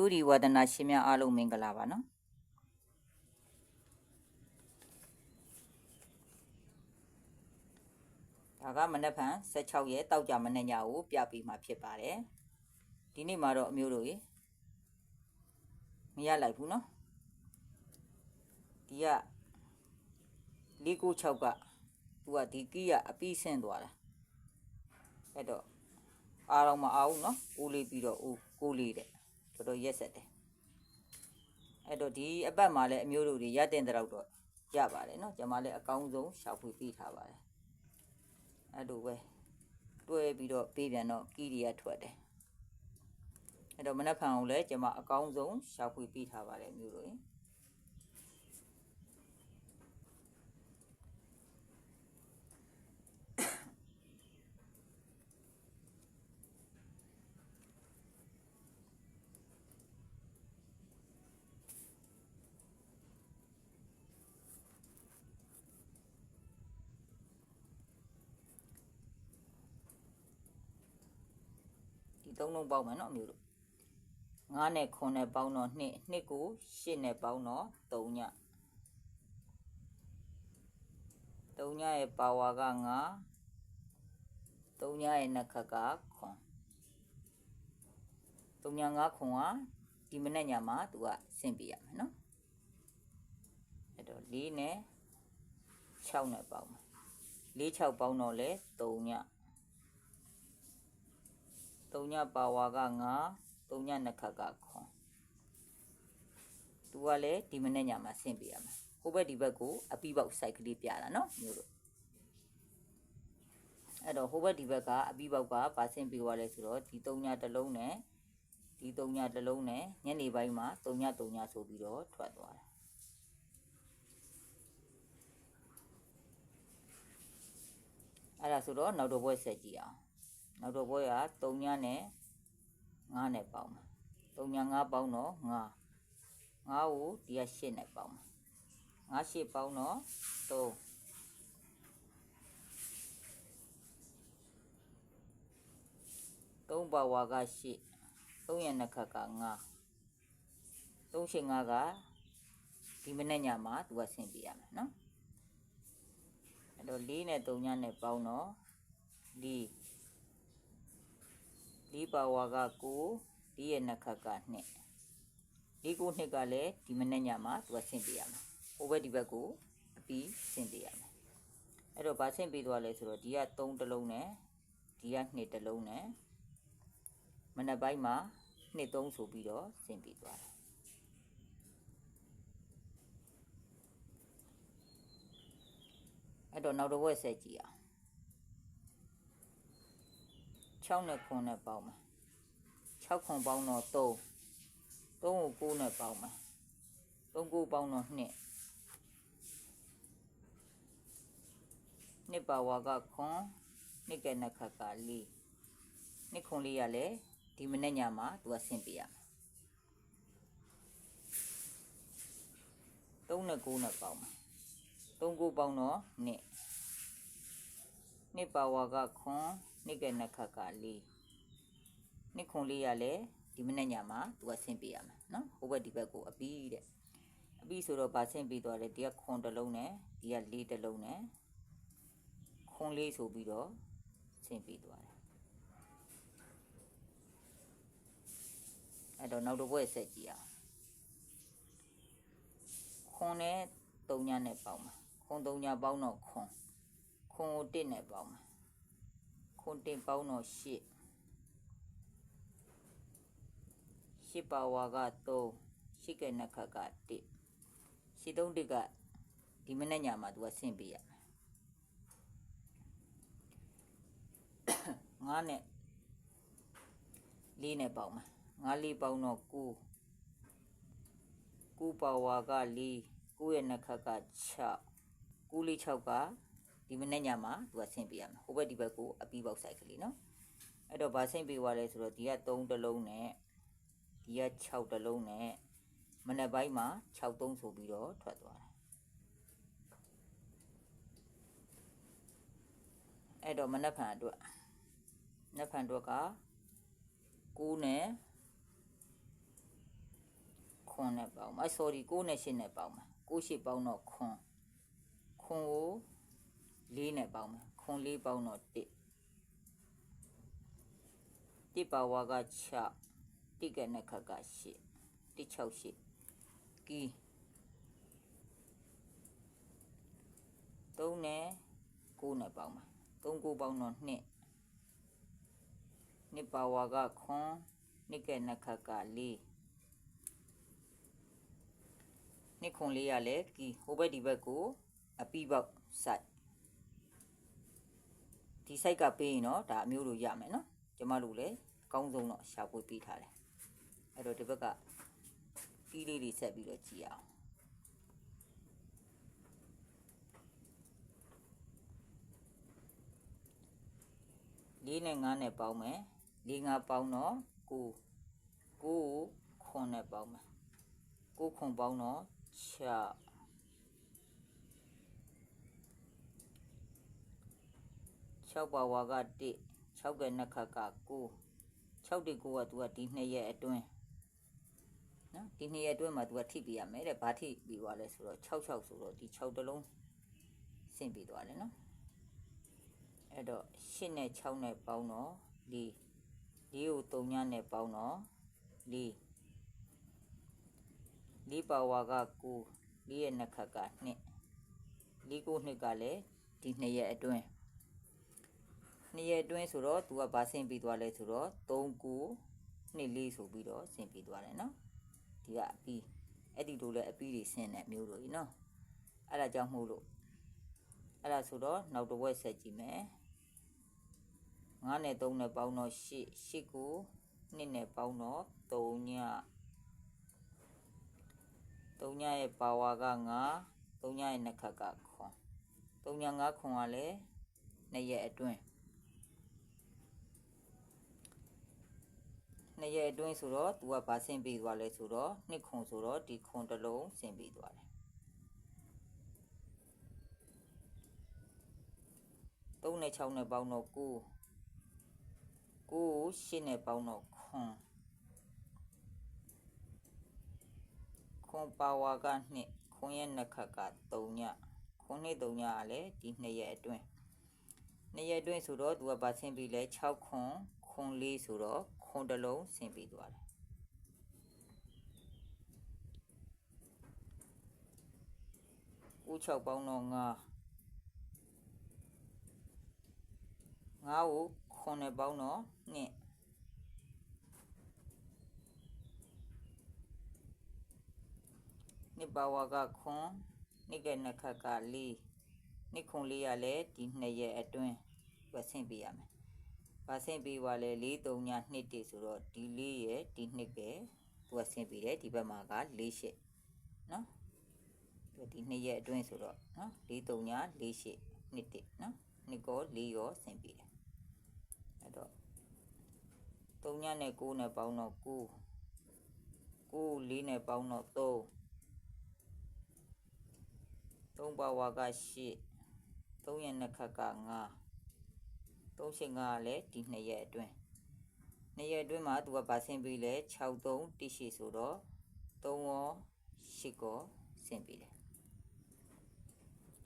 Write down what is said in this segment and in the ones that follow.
တူဒီဝဒနာရှင်များအားလုံးမင်္ဂလာပါနော်ဒါကမနက်ဖြန်16ရက်တောက်ကြမနေ့ညကိုပြပေးမှာဖြစ်ပါတယ်ဒီနေ့မှာတော့အမျိုးတို့ရေမရလိုက်ဘူးနော်ဒီက496ကသူကဒီကီးကအပြီးဆင်းသွားတာအဲ့တော့အားတော့မအောင်နော်ဦးလေးပြီးတော့ဦးကိုလေးတဲ့ တော်တော်ရက်ဆက်တယ်အဲ့တော့ဒီအပတ်မှာလည်းအမျိုးတို့တွေရတဲ့တဲ့တော့တော့ရပါတယ်နော်ကျွန်မလည်းအကောင်းဆုံးရှောက်ဖွေပြီးထားပါတယ်အဲ့လိုပဲတွဲပြီးတော့ပေးပြန်တော့ကီရီကထွက်တယ်အဲ့တော့မနက်ဖြန်အောင်လည်းကျွန်မအကောင်းဆုံးရှောက်ဖွေပြီးထားပါတယ်အမျိုးတို့ရင် ဒီသုံးလုံးပေါင်းမယ်နော်အမျိုးတို့9နဲ့9နဲ့ပေါင်းတော့2 2ကို8နဲ့ပေါင်းတော့3ည3ညရဲ့ပါဝါက9 3ညရဲ့နှက်ခတ်ကခွန်3ည9ခွန်ကဒီမနေ့ညမှာသူကဆင့်ပြရမယ်နော်အဲ့တော့4နဲ့6နဲ့ပေါင်းမယ်4 6ပေါင်းတော့လေ3ည 3ညပါဝါက9 3ညနှစ်ခတ်ကခွန်သူကလည်းဒီမနေ့ညမှာဆင့်ပြရမယ်ဟိုဘက်ဒီဘက်ကိုအပိပေါက်စိုက်ကလေးပြတာနော်မျိုးတို့အဲ့တော့ဟိုဘက်ဒီဘက်ကအပိပေါက်ကပါဆင့်ပြသွားလဲဆိုတော့ဒီ3ညတစ်လုံးနဲ့ဒီ3ညတစ်လုံးနဲ့ညနေပိုင်းမှာ3ည3ညဆိုပြီးတော့ထွက်သွားတာအဲ့ဒါဆိုတော့နောက်တော့ဘွဲဆက်ကြည့်အောင် နောက်တော့ဘွဲက3ညနဲ့9နဲ့ပေါင်းမှာ3ည9ပေါင်းတော့9 9ကိုဒီက8နဲ့ပေါင်းမှာ9 8ပေါင်းတော့3 3ပါဝါက8 3ရဲ့နှစ်ခတ်က9 3ရှိ9ကဒီမနေ့ညမှာသူကဆင်ပြရမယ်နော်အဲ့တော့4နဲ့3ညနဲ့ပေါင်းတော့4 4ပါဝါက9ဒီရဲ့နှစ်ခတ်က2ဒီကိုနှစ်ကလည်းဒီမနေ့ညမှာသူကဆင်ပြရမယ်ဟိုဘက်ဒီဘက်ကိုအပြီးဆင်ပြရမယ်အဲ့တော့ဗာဆင်ပြသွားလဲဆိုတော့ဒီက3တလုံးနဲ့ဒီက2တလုံးနဲ့မနက်ပိုင်းမှာ2 3ဆိုပြီးတော့ဆင်ပြသွားတယ်အဲ့တော့နောက်တစ်ဝက်ဆက်ကြည့်အောင် 6နဲ့9နဲ့ပေါင်းမယ်6ခွန်ပေါင်းတော့3 3ကို9နဲ့ပေါင်းမယ်3ကိုပေါင်းတော့2နှစ်ပါဝါကခွန်နှစ်ကဲနှစ်ခတ်က4နှစ်ခွန်လေးရလဲဒီမနေ့ညမှာသူကဆင့်ပြရမယ်3နဲ့9နဲ့ပေါင်းမယ်3ကိုပေါင်းတော့2နှစ်ပါဝါကခွန် နှစ်ကဲနှစ်ခတ်က4နှစ်ခွန်လေးရလဲဒီမနေ့ညမှာသူကဆင့်ပြရမယ်နော်ဟိုဘက်ဒီဘက်ကိုအပြီးတဲ့အပြီးဆိုတော့ဗာဆင့်ပြသွားတယ်ဒီကခွန်တစ်လုံးနဲ့ဒီကလေးတစ်လုံးနဲ့ခွန်လေးဆိုပြီးတော့ဆင့်ပြသွားတယ်အဲ့တော့နောက်တစ်ဘက်ဆက်ကြည့်အောင်ခွန်နဲ့3ညနဲ့ပေါင်းမှာခွန်3ညပေါင်းတော့ခွန်ခွန်ကို1နဲ့ပေါင်းမှာ ခွန်1ပေါင်းတော့8ရှစ်ပါဝါက3ရှစ်ကဲနှစ်ခတ်က1ရှစ်သုံးတစ်ကဒီမနေ့ညမှာသူကဆင့်ပေးရမယ်ငါးနဲ့လေးနဲ့ပေါင်းမယ်ငါးလေးပေါင်းတော့9 9ပါဝါက4 9ရဲ့နှစ်ခတ်က6 9လေး6က ဒီမနေ့ညမှာသူကဆင့်ပေးရမယ်ဟိုဘက်ဒီဘက်ကိုအပီးပေါက်ဆိုင်ကလေးနော်အဲ့တော့ဗာဆင့်ပေးသွားလဲဆိုတော့ဒီက3တလုံးနဲ့ဒီက6တလုံးနဲ့မနက်ပိုင်းမှာ6သုံးဆိုပြီးတော့ထွက်သွားတယ်အဲ့တော့မနက်ဖြန်အတွက်မနက်ဖြန်အတွက်က9နဲ့ခွန်နဲ့ပေါင်းမှာ sorry 6နဲ့8နဲ့ပေါင်းမှာ6 8ပေါင်းတော့ခွန်ခွန်ကို 4နဲ့ပေါင်းမှာခွန်4ပေါင်းတော့1 1ပါဝါက6 1ကနဲ့ခက်က8 168ကီ3နဲ့9နဲ့ပေါင်းမှာ3 9ပေါင်းတော့2နှစ်ပါဝါကခွန်နှစ်ကနှစ်ခက်က4နှစ်ခွန်လေးရလဲကီဟိုဘက်ဒီဘက်ကိုအပီးပေါက်စိုက် ဒီ site ကပေးရင်တော့ဒါအမျိုးလိုရမယ်နော်ကျမတို့လည်းအကောင်းဆုံးတော့ရှာဖွေပေးထားတယ်အဲ့တော့ဒီဘက်ကကီးလေးတွေဆက်ပြီးတော့ကြည့်အောင်လေးနဲ့9နဲ့ပေါင်းမယ်လေး9ပေါင်းတော့9 9ကိုခွန်နဲ့ပေါင်းမယ်9ခွန်ပေါင်းတော့6 6ပါဝါက1 6ကနှစ်ခါက9 6တိ9က तू ကဒီနှစ်ရက်အတွင်းနော်ဒီနှစ်ရက်အတွင်းမှာ तू ကထိပြရမယ်တဲ့ဘာထိပြီးသွားလဲဆိုတော့6 6ဆိုတော့ဒီ6တလုံးဆင့်ပြီးသွားတယ်နော်အဲ့တော့8နဲ့6နဲ့ပေါင်းတော့ဒီဒီကို3ညနဲ့ပေါင်းတော့ဒီဒီပါဝါက9 4ရဲ့နှစ်ခါက2 4ကိုနှစ်ကလည်းဒီနှစ်ရက်အတွင်း နှစ်ရက်အတွင်းဆိုတော့ तू ကဘာဆင့်ပြီးသွားလဲဆိုတော့3ကိုနှစ်လေးဆိုပြီးတော့ဆင့်ပြီးသွားတယ်နော်ဒီကအပီးအဲ့ဒီလိုလဲအပီးတွေဆင့်တဲ့မျိုးလိုကြီးနော်အဲ့ဒါကြောင့်မို့လို့အဲ့ဒါဆိုတော့နောက်တစ်ဝက်ဆက်ကြည့်မယ်9နဲ့3နဲ့ပေါင်းတော့8 8ကို2နဲ့ပေါင်းတော့3ည3ညရဲ့ပါဝါက9 3ညရဲ့နှစ်ခတ်ကခွန်3ည9ခွန်ကလည်း2ရက်အတွင်း နှစ်ရက်အတွင်းဆိုတော့ तू ကဘာဆင်းပြီးသွားလဲဆိုတော့နှစ်ခွန်ဆိုတော့ဒီခွန်တစ်လုံးဆင်းပြီးသွားတယ်3နဲ့6နဲ့ပေါင်းတော့9 9ကို8နဲ့ပေါင်းတော့ခွန်ခွန်ပါဝါက2ခွန်ရဲ့နှစ်ခတ်က3ညခွန်နှစ်3ညကလည်းဒီ2ရက်အတွင်း2ရက်အတွင်းဆိုတော့ तू ကဘာဆင်းပြီးလဲ6ခွန်ခွန်4ဆိုတော့ ခွန်တစ်လုံးဆင်းပြီးသွားတယ်ဦး6ပေါင်းတော့9 9ကိုခွန်နဲ့ပေါင်းတော့2နှစ်ပါဝါကခွန်နှစ်ကနှစ်ခတ်က4နှစ်ခွန်လေးရလဲဒီ2ရက်အတွင်းဝဆင့်ပေးရမယ်။ ဘာဆင့်ပေးပါလဲ4 3ည2တိဆိုတော့ဒီ4ရဲ့ဒီ2ကသူကဆင့်ပေးတယ်ဒီဘက်မှာက4 8နော်။ဒီ2ရက်အတွင်းဆိုတော့နော်4 3ည4 8 2တိနော်။နှစ်ကော4ရောဆင့်ပေးတယ်။အဲ့တော့3ညနဲ့9နဲ့ပေါင်းတော့9 9 4နဲ့ပေါင်းတော့3 3ပါဝါက8 3ရဲ့နှစ်ခတ်က9 3ရှင်ကလည်းဒီ2ရက်အတွင်း2ရက်အတွင်းမှာသူကဗာဆင်းပြီးလဲ6 3တိရှိဆိုတော့3ရော8ကောဆင်းပြီးတယ်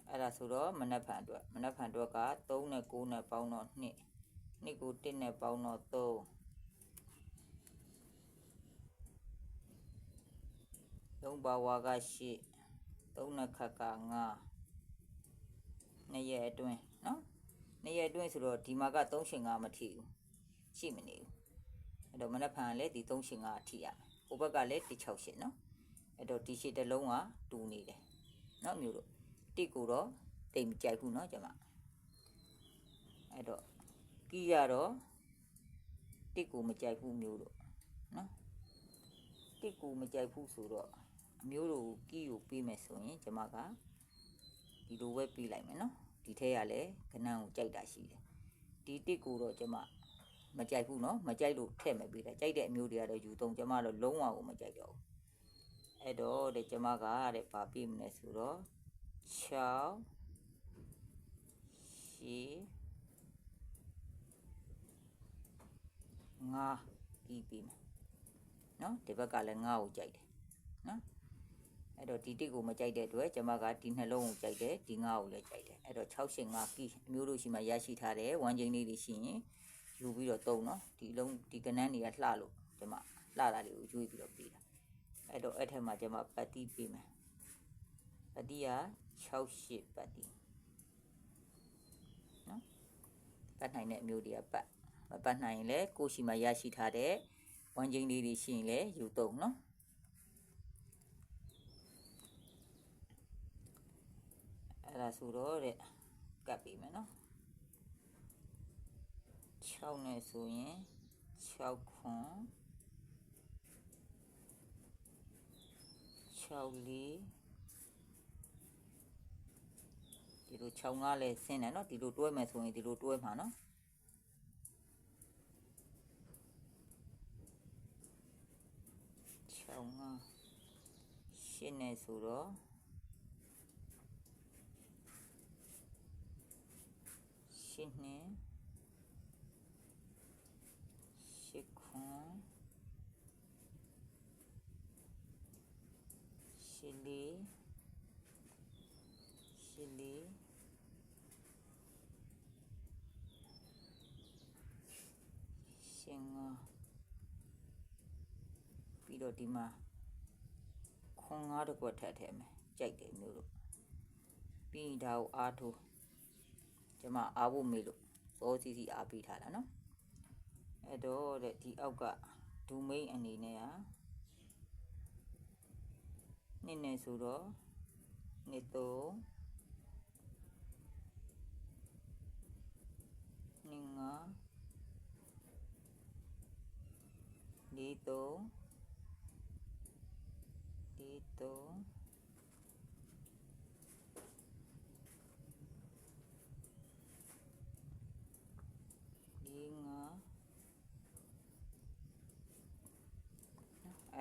အဲ့ဒါဆိုတော့မနက်ဖြန်အတွက်မနက်ဖြန်အတွက်က3နဲ့9နဲ့ပေါင်းတော့2 2ကို1နဲ့ပေါင်းတော့3 3ပါဝါက8 3နှစ်ခက်က9နှစ်ရက်အတွင်းနော် နှစ်ရက်အတွင်းဆိုတော့ဒီမှာက3ရှင်9မထိဘူးရှိမနေဘူးအဲ့တော့မနက်ဖြန်လည်းဒီ3ရှင်9အထိရမယ်ဟိုဘက်ကလည်းဒီ6ရှင်နော်အဲ့တော့ဒီရှစ်တစ်လုံးကတူနေတယ်နော်မျိုးတို့တိကိုတော့တိတ်မကြိုက်ဘူးနော်ကျွန်မအဲ့တော့ကီးရတော့တိကိုမကြိုက်ဘူးမျိုးတို့နော်တိကိုမကြိုက်ဘူးဆိုတော့အမျိုးတို့ကီးကိုပေးမယ်ဆိုရင်ကျွန်မကဒီလိုပဲပေးလိုက်မယ်နော် ဒီထဲကလည်းခဏကိုကြိုက်တာရှိတယ်ဒီတစ်ကိုတော့ကျွန်မမကြိုက်ဘူးနော်မကြိုက်လို့ထည့်မပေးတာကြိုက်တဲ့အမျိုးတွေကတော့ယူသုံးကျွန်မတော့လုံးဝကိုမကြိုက်တော့ဘူးအဲ့တော့တဲ့ကျွန်မကတဲ့ဗာပြမလဲဆိုတော့6ရှိငါပြီးပြီမယ်နော်ဒီဘက်ကလည်းငါ့ကိုကြိုက်တယ်နော် အဲ့တော့ဒီတစ်ကိုမကြိုက်တဲ့အတွက်ကျမကဒီနှလုံးကိုကြိုက်တယ်ဒီငါးကိုလည်းကြိုက်တယ်အဲ့တော့685ကီအမျိုးတို့ရှိမှရရှိထားတဲ့ဝမ်းချင်းလေးတွေရှိရင်ယူပြီးတော့တုံးနော်ဒီလုံးဒီကနန်းတွေကလှလို့ကျမလှတာလေးကိုယူပြီးတော့ပေးတာအဲ့တော့အဲ့ထက်မှာကျမပတ်တိပေးမယ်ပတ်တိက68ပတ်တိနော်ပတ်နိုင်တဲ့အမျိုးတွေကပတ်မပတ်နိုင်ရင်လည်းကိုယ်ရှိမှရရှိထားတဲ့ဝမ်းချင်းလေးတွေရှိရင်လည်းယူတုံးနော် အဲ့ဒါဆိုတော့တဲ့ကပ်ပြီးမယ်နော်6နဲ့ဆိုရင်6ခွန်6လေးဒီလို6ငါလဲဆင်းတယ်နော်ဒီလိုတွဲမယ်ဆိုရင်ဒီလိုတွဲမှာနော်6ငါရှင်းနေဆိုတော့ ရှစ်နှစ်ရှစ်ခွန်ရှစ်လေးရှစ်လေးရှင်းငါပြီးတော့ဒီမှာခွန်ငါတစ်ခွက်ထပ်ထည့်မယ်ကြိုက်တယ်မျိုးလို့ပြီးရင်ဒါကိုအားထိုး ကျမအားဖို့မေးလို့စောစီစီအားပေးထားတာနော်အဲ့တော့တဲ့ဒီအောက်ကဒူမိန်အနေနဲ့ဟာနှစ်နဲ့ဆိုတော့နှစ်သုံးနှစ်ငါလေးသုံးလေးသုံး လေးငါ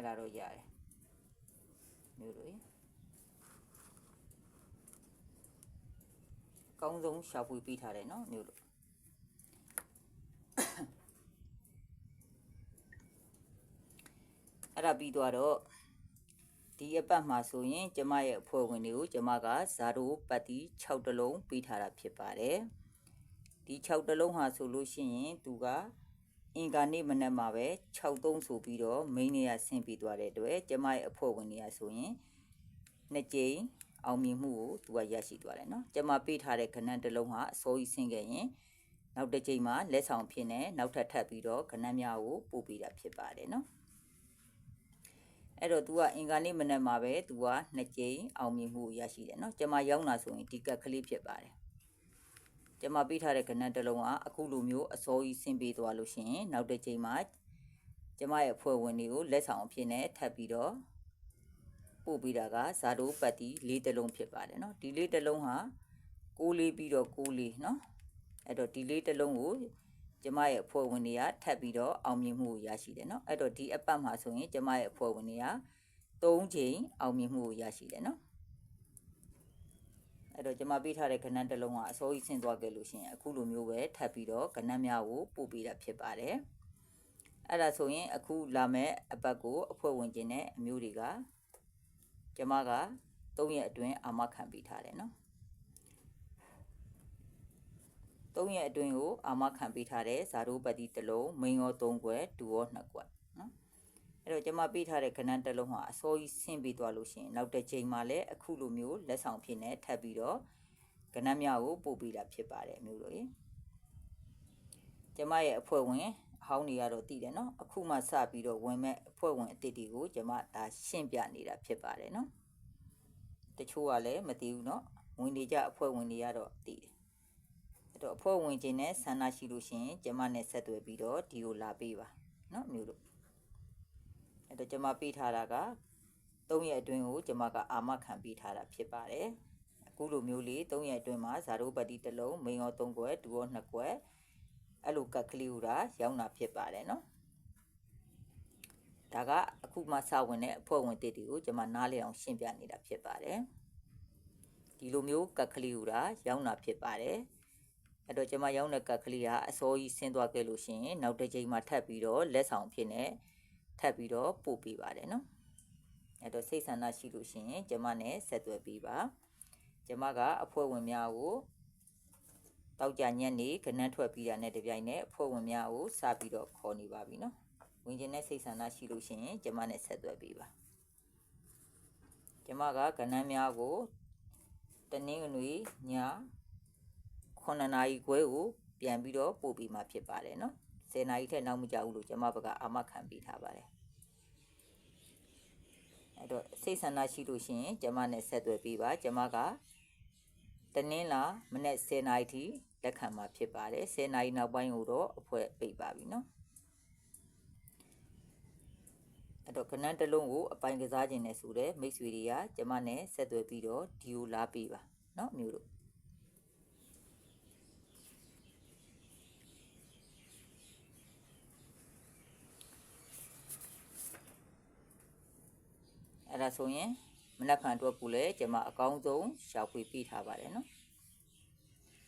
အဲ့ဒါတော့ရတယ်မျိုးလို့ရအကောင်းဆုံးရှာဖွေပြီးထားတယ်နော်မျိုးလို့အဲ့ဒါပြီးသွားတော့ဒီအပတ်မှာဆိုရင် ကျမရဲ့အဖွဲ့ဝင်တွေကိုကျမကဇာတိုပတ်တီ6တလုံးပေးထားတာဖြစ်ပါတယ်ဒီ6တလုံးဟာဆိုလို့ရှိရင်သူက အင်္ဂါနေ့မနက်မှာပဲ6သုံးဆိုပြီးတော့မိန်းနေရဆင်းပြီးသွားတဲ့အတွက်ကျမရဲ့အဖွဲ့ဝင်တွေကဆိုရင်နှစ်ကြိမ်အောင်မြင်မှုကိုသူကရရှိသွားတယ်နော်ကျမပေးထားတဲ့ခဏန်းတစ်လုံးဟာအစိုးရဆင်းခဲ့ရင်နောက်တစ်ကြိမ်မှာလက်ဆောင်ဖြစ်နေနောက်ထပ်ထပ်ပြီးတော့ခဏန်းများကိုပို့ပေးတာဖြစ်ပါတယ်နော်အဲ့တော့ तू ကအင်္ဂါနေ့မနက်မှာပဲ तू ကနှစ်ကြိမ်အောင်မြင်မှုကိုရရှိတယ်နော်ကျမရောက်လာဆိုရင်ဒီကက်ကလေးဖြစ်ပါတယ် ကျမပေးထားတဲ့ကဏ္ဍတစ်လုံးကအခုလိုမျိုးအစိုးရဆင်းပေးသွားလို့ရှိရင်နောက်တစ်ချိန်မှာကျမရဲ့အဖွဲ့ဝင်တွေကိုလက်ဆောင်အဖြစ်နဲ့ထပ်ပြီးတော့ပို့ပေးတာကဇာတိုပတ်တီလေးတစ်လုံးဖြစ်ပါတယ်เนาะဒီလေးတစ်လုံးဟာ6လေးပြီးတော့6လေးเนาะအဲ့တော့ဒီလေးတစ်လုံးကိုကျမရဲ့အဖွဲ့ဝင်တွေကထပ်ပြီးတော့အောင်မြင်မှုကိုရရှိတယ်เนาะအဲ့တော့ဒီအပတ်မှာဆိုရင်ကျမရဲ့အဖွဲ့ဝင်တွေက3ချိန်အောင်မြင်မှုကိုရရှိတယ်เนาะ အဲ့တော့ကျွန်မပေးထားတဲ့ကဏ္ဍတစ်လုံးကအစိုးရဆင်းသွားခဲ့လို့ရှိရင်အခုလိုမျိုးပဲထပ်ပြီးတော့ကဏ္ဍများကိုပို့ပေးတာဖြစ်ပါတယ်အဲ့ဒါဆိုရင်အခုလာမဲ့အပတ်ကိုအဖွဲ့ဝင်ခြင်းနဲ့အမျိုးတွေကကျွန်မက3ရက်အတွင်းအာမခံပေးထားတယ်နော်3ရက်အတွင်းကိုအာမခံပေးထားတဲ့ဇာတိုပတိတစ်လုံးမိန်ရော3ခွက်ဒူရော2ခွက်နော် အဲ့တော့ကျွန်မပေးထားတဲ့ကဏ္ဍတစ်လုံးဟာအစိုးရဆင်းပြီးသွားလို့ရှိရင်နောက်တစ်ချိန်မှာလည်းအခုလိုမျိုးလက်ဆောင်ဖြစ်နေထပ်ပြီးတော့ကဏ္ဍများကိုပို့ပေးတာဖြစ်ပါတယ်အမျိုးတို့ရေကျွန်မရဲ့အဖွဲ့ဝင်အဟောင်းတွေကတော့တည်တယ်နော်အခုမှစပြီးတော့ဝင်မဲ့အဖွဲ့ဝင်အစ်စ်တွေကိုကျွန်မဒါရှင်းပြနေတာဖြစ်ပါတယ်နော်တချို့ကလည်းမသိဘူးနော်ဝင်နေကြအဖွဲ့ဝင်တွေကတော့တည်တယ်အဲ့တော့အဖွဲ့ဝင်ချင်းနဲ့ဆန္ဒရှိလို့ရှိရင်ကျွန်မနဲ့ဆက်သွယ်ပြီးတော့ဒီကိုလာပေးပါနော်မျိုးတို့ အဲ့တော့ကျွန်မပေးထားတာက3ရက်အတွင်းကိုကျွန်မကအာမခံပေးထားတာဖြစ်ပါတယ်အခုလိုမျိုးလေး3ရက်အတွင်းမှာဇာတိုပတိတစ်လုံးမိန်ရော3ကွက်ဒူရော2ကွက်အဲ့လိုကက်ကလေးဟူတာရောင်းတာဖြစ်ပါတယ်နော်ဒါကအခုမှစဝင်တဲ့အဖွဲ့ဝင်တစ်တွေကိုကျွန်မနားလည်အောင်ရှင်းပြနေတာဖြစ်ပါတယ်ဒီလိုမျိုးကက်ကလေးဟူတာရောင်းတာဖြစ်ပါတယ်အဲ့တော့ကျွန်မရောင်းတဲ့ကက်ကလေးကအစိုးရဆင်းသွားခဲ့လို့ရှိရင်နောက်တစ်ချိန်မှာထပ်ပြီးတော့လက်ဆောင်ဖြစ်နေ ထပ်ပြီးတော့ပို့ပေးပါတယ်နော်အဲ့တော့စိတ်ဆန္ဒရှိလို့ရှိရင်ကျမနဲ့ဆက်သွယ်ပြီးပါကျမကအဖွဲ့ဝင်များကိုတောက်ကြညက်နေခဏန်းထွက်ပြီးတာနဲ့တပြိုင်နက်အဖွဲ့ဝင်များကိုစပြီးတော့ခေါ်နေပါပြီနော်ဝင်ခြင်းနဲ့စိတ်ဆန္ဒရှိလို့ရှိရင်ကျမနဲ့ဆက်သွယ်ပြီးပါကျမကကဏန်းများကိုတနင်္ဂနွေည9နာရီခွဲကိုပြန်ပြီးတော့ပို့ပြီးမှဖြစ်ပါတယ်နော် 10နာရီထက်နောက်မကြဘူးလို့ကျမဘက်ကအာမခံပေးထားပါတယ်အဲ့တော့စိတ်ဆန္ဒရှိလို့ရှိရင်ကျမနဲ့ဆက်သွယ်ပြီးပါကျမကတနင်္လာမနေ့10နာရီထိလက်ခံမှာဖြစ်ပါတယ်10နာရီနောက်ပိုင်းကိုတော့အဖွဲပိတ်ပါပြီနော်အဲ့တော့ခဏတစ်လုံးကိုအပိုင်ကစားခြင်းနဲ့ဆိုတဲ့မိတ်ဆွေတွေကကျမနဲ့ဆက်သွယ်ပြီးတော့ဒီကိုလာပေးပါနော်မျိုးတို့ ဒါဆိုရင်မနက်ဖြန်အတွက်ကိုလည်းကျမအကောင်းဆုံးရှာဖွေပေးထားပါတယ်နော်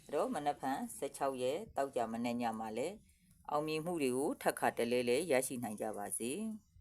အဲ့တော့မနက်ဖြန်16ရက်တောက်ကြမနေ့ညမှာလည်းအောင်မြင်မှုတွေကိုထပ်ခါတလဲလဲရရှိနိုင်ကြပါစေ။